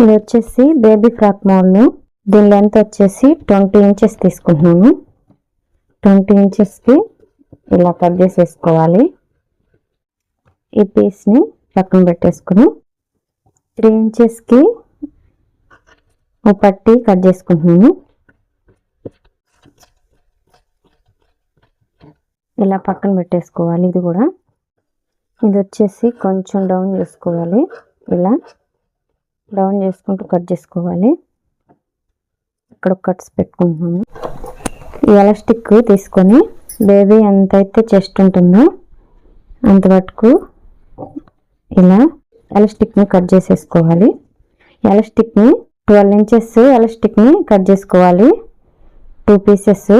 ఇది వచ్చేసి baby frock model దీని లెంత్ వచ్చేసి ట్వంటీ ఇంచెస్ తీసుకుంటున్నాము ట్వంటీ ఇంచెస్కి ఇలా కట్ చేసేసుకోవాలి. ఈ పీస్ని పక్కన పెట్టేసుకుని త్రీ ఇంచెస్కి ఒక పట్టి కట్ చేసుకుంటున్నాము ఇలా పక్కన పెట్టేసుకోవాలి ఇది కూడా. ఇది వచ్చేసి కొంచెం డౌన్ చేసుకోవాలి. ఇలా. డౌన్ చేసుకుంటూ కట్ చేసుకోవాలి. ఇక్కడ కట్స్ పెట్టుకుంటున్నాము ఈ ఎలాస్టిక్ తీసుకొని బేబీ ఎంత అయితే చెస్ట్ ఉంటుందో అంత వరకు ఇలా ఎలాస్టిక్ని కట్ చేసేసుకోవాలి. ఎలాస్టిక్ని ట్వెల్వ్ ఇంచెస్ ఎలాస్టిక్ని కట్ చేసుకోవాలి. టూ పీసెస్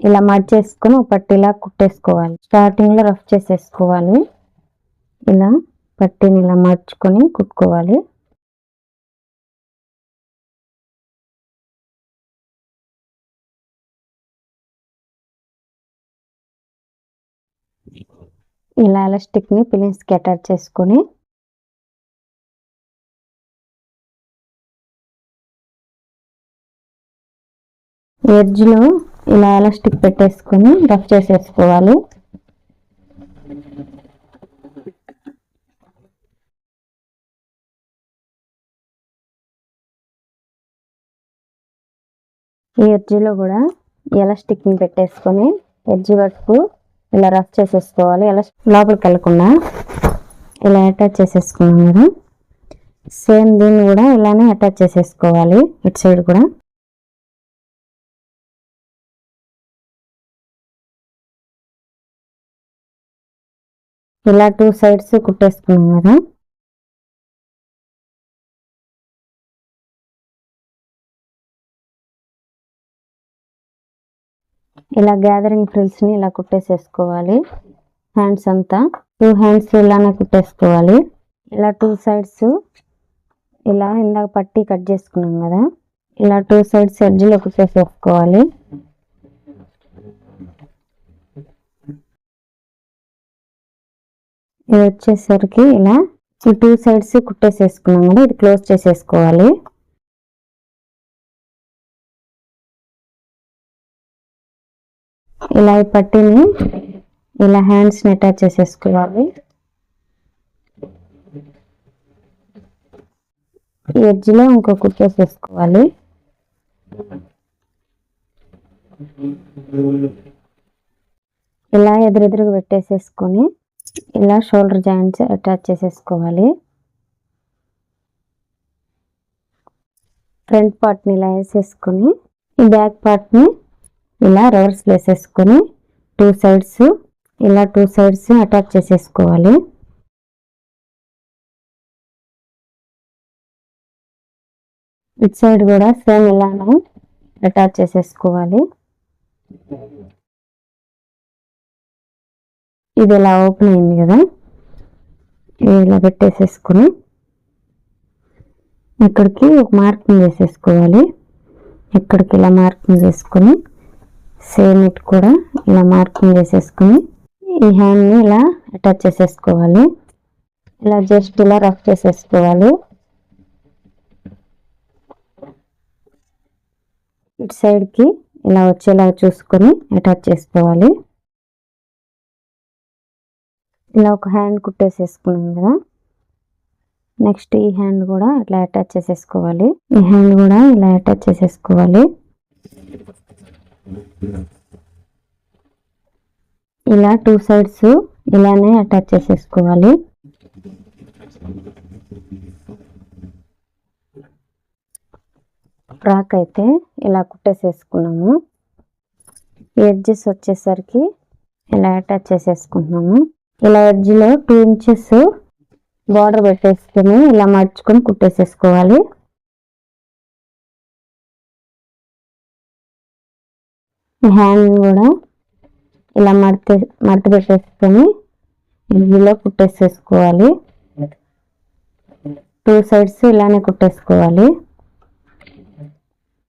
ఇలా మడ్ చేసుకొని ఒక పట్టీలా కుట్టేసుకోవాలి. స్టార్టింగ్లో రఫ్ చేసేసుకోవాలి. ఇలా పట్టీని ఇలా మార్చుకొని కుట్టుకోవాలి. ఇలా ఎలాస్టిక్ని పిలిన్స్ అటాచ్ చేసుకొని ఎడ్జ్లో ఇలా ఎలాస్టిక్ పెట్టేసుకొని రఫ్ చేసేసుకోవాలి. ఈ ఎడ్జిలో కూడా ఎలా స్టిక్ని పెట్టేసుకొని ఎడ్జి వరకు ఇలా రఫ్ చేసేసుకోవాలి. ఎలా లోపలికి వెళ్ళకుండా ఇలా అటాచ్ చేసేసుకున్నాం కదా. సేమ్ దీన్ని కూడా ఇలానే అటాచ్ చేసేసుకోవాలి. ఇటు సైడ్ కూడా. ఇలా టూ సైడ్స్ కుట్టేసుకున్నాం కదా. ఇలా గ్యాదరింగ్ ఫ్రిల్స్ని ఇలా కుట్టేసేసుకోవాలి. హ్యాండ్స్ అంతా టూ హ్యాండ్స్ ఇలానే కుట్టేసుకోవాలి. ఇలా టూ సైడ్స్ ఇలా ఇందాక పట్టి కట్ చేసుకున్నాం కదా. ఇలా టూ సైడ్స్ ఎడ్జ్లో కుట్టేసేసుకోవాలి. ఇది వచ్చేసరికి ఇలా ఈ టూ సైడ్స్ కుట్టేసేసుకున్నాం కదా ఇది క్లోజ్ చేసేసుకోవాలి. ఇలా ఈ పట్టిని ఇలా హ్యాండ్స్ని అటాచ్ చేసేసుకోవాలి. ఈ ఎడ్జ్లో ఇంకో కుట్టేసేసుకోవాలి. ఇలా ఎదురెదురుగా పెట్టేసేసుకొని ఇలా షోల్డర్ జాయింట్స్ అటాచ్ చేసేసుకోవాలి. ఫ్రంట్ పార్ట్ని ఇలా వేసేసుకొని ఈ బ్యాక్ పార్ట్ని ఇలా రివర్స్ వేసేసుకొని టూ సైడ్స్ ఇలా టూ సైడ్స్ అటాచ్ చేసేసుకోవాలి. ఇటు సైడ్ కూడా సేమ్ ఇలానే అటాచ్ చేసేసుకోవాలి. ఇది ఇలా ఓపెన్ అయింది కదా? ఇలా పెట్టేసేసుకుని ఇక్కడికి ఒక మార్కింగ్ వేసేసుకోవాలి ఇక్కడికి ఇలా మార్కింగ్ చేసుకొని సేమ్ ఇటు కూడా ఇలా మార్కింగ్ చేసేసుకుని ఈ హ్యాండ్ని ఇలా అటాచ్ చేసేసుకోవాలి. ఇలా జస్ట్ ఇలా రఫ్ చేసేసుకోవాలి. ఇటు సైడ్కి ఇలా వచ్చేలా చూసుకొని అటాచ్ చేసుకోవాలి. ఇలా ఒక హ్యాండ్ కుట్టేసేసుకున్నాం కదా. నెక్స్ట్ ఈ హ్యాండ్ కూడా ఇట్లా అటాచ్ చేసేసుకోవాలి. ఈ హ్యాండ్ కూడా ఇలా అటాచ్ చేసేసుకోవాలి. ఇలా టూ సైడ్స్ ఇలానే అటాచ్ చేసేసుకోవాలి. ఫ్రాక్ అయితే ఇలా కుట్టేసేసుకున్నాము. ఎడ్జెస్ వచ్చేసరికి ఇలా అటాచ్ చేసేసుకుంటున్నాము. ఇలా ఎడ్జ్లో టూ ఇంచెస్ బార్డర్ పెట్టేసుకొని ఇలా మడుచుకొని కుట్టేసేసుకోవాలి. హ్యాండ్ కూడా ఇలా మడత మడత పెట్టేసుకొని ఎడ్జ్లో కుట్టేసేసుకోవాలి. టూ సైడ్స్ ఇలానే కుట్టేసుకోవాలి.